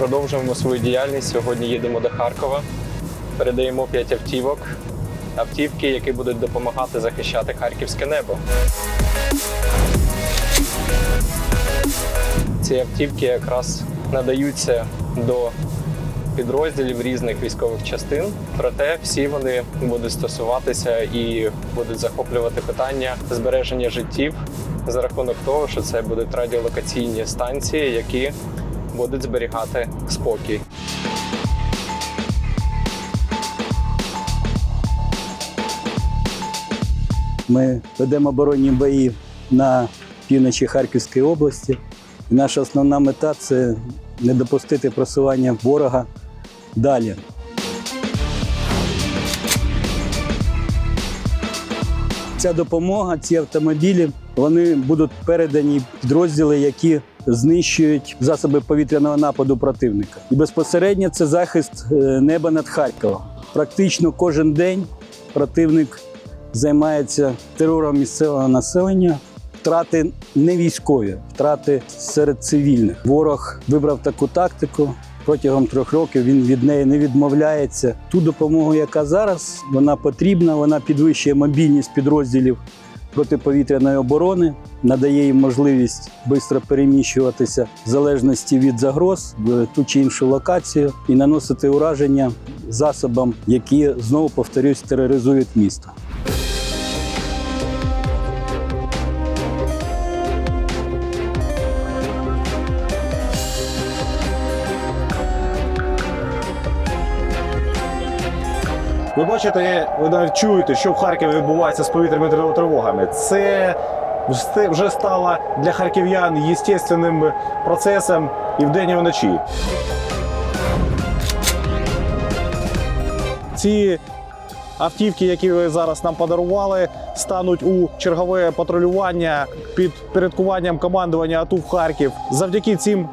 Продовжуємо свою діяльність. Сьогодні їдемо до Харкова. Передаємо 5 автівок. Автівки, які будуть допомагати захищати харківське небо. Ці автівки якраз надаються до підрозділів різних військових частин. Проте всі вони будуть стосуватися і будуть захоплювати питання збереження життів за рахунок того, що це будуть радіолокаційні станції, які будуть зберігати спокій. Ми ведемо оборонні бої на півночі Харківської області. Наша основна мета це не допустити просування ворога далі. Ця допомога, ці автомобілі, вони будуть передані підрозділи, які знищують засоби повітряного нападу противника. І безпосередньо це захист е, неба над Харковом. Практично кожен день противник займається терором місцевого населення. Втрати не військові, втрати серед цивільних. Ворог вибрав таку тактику. Протягом трьох років він від неї не відмовляється. Ту допомогу, яка зараз вона потрібна, вона підвищує мобільність підрозділів протиповітряної оборони, надає їм можливість швидко переміщуватися в залежності від загроз в ту чи іншу локацію і наносити ураження засобам, які знову повторюсь, тероризують місто. Ви бачите, ви навіть чуєте, що в Харкові відбувається з повітряними тривогами. Це вже- стало для харків'ян єстественним процесом і вдень, і вночі. Ці автівки, які ви зараз нам подарували, стануть у чергове патрулювання під порядкуванням командування АТУ в Харків. Завдяки цим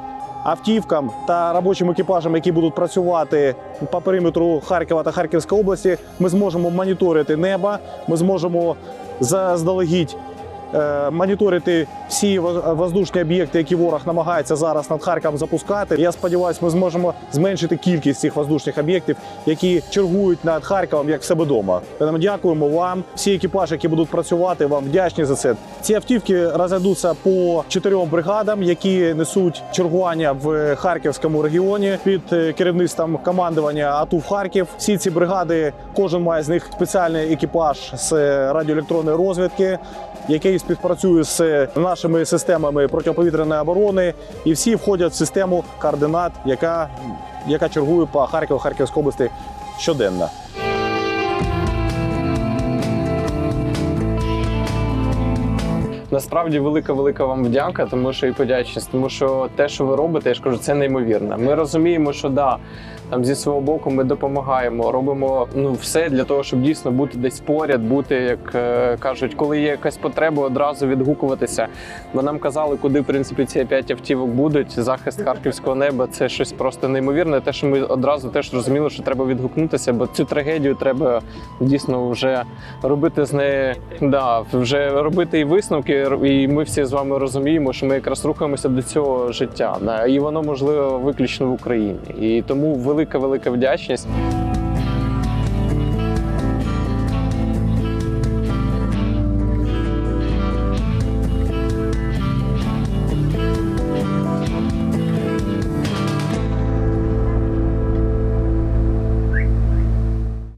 автівкам та робочим екіпажам, які будуть працювати по периметру Харкова та Харківської області, ми зможемо моніторити небо, ми зможемо заздалегідь е, моніторити всі воздушні об'єкти, які ворог намагається зараз над Харковом запускати. Я сподіваюся, ми зможемо зменшити кількість цих воздушних об'єктів, які чергують над Харковом як в себе вдома. Тому дякуємо вам. Всі екіпажі, які будуть працювати, вам вдячні за це. Ці автівки розійдуться по чотирьом бригадам, які несуть чергування в Харківському регіоні під е, керівництвом командування АТУ в Харків. Всі ці бригади, кожен має з них спеціальний екіпаж з е, радіоелектронної розвідки, який співпрацює з е, нашими системами протиповітряної оборони, і всі входять в систему координат, яка, яка чергує по Харкову, Харківській області щоденно. Насправді велика велика вам вдяка, тому що і подячність, тому що те, що ви робите, я ж кажу, це неймовірно. Ми розуміємо, що да, там зі свого боку ми допомагаємо, робимо ну все для того, щоб дійсно бути десь поряд, бути, як е, кажуть, коли є якась потреба, одразу відгукуватися. Бо нам казали, куди в принципі ці п'ять автівок будуть. Захист харківського неба це щось просто неймовірне. Те, що ми одразу теж розуміли, що треба відгукнутися, бо цю трагедію треба дійсно вже робити з неї, да, вже робити і висновки. І ми всі з вами розуміємо, що ми якраз рухаємося до цього життя. да, І воно можливо виключно в Україні. І тому велика велика вдячність.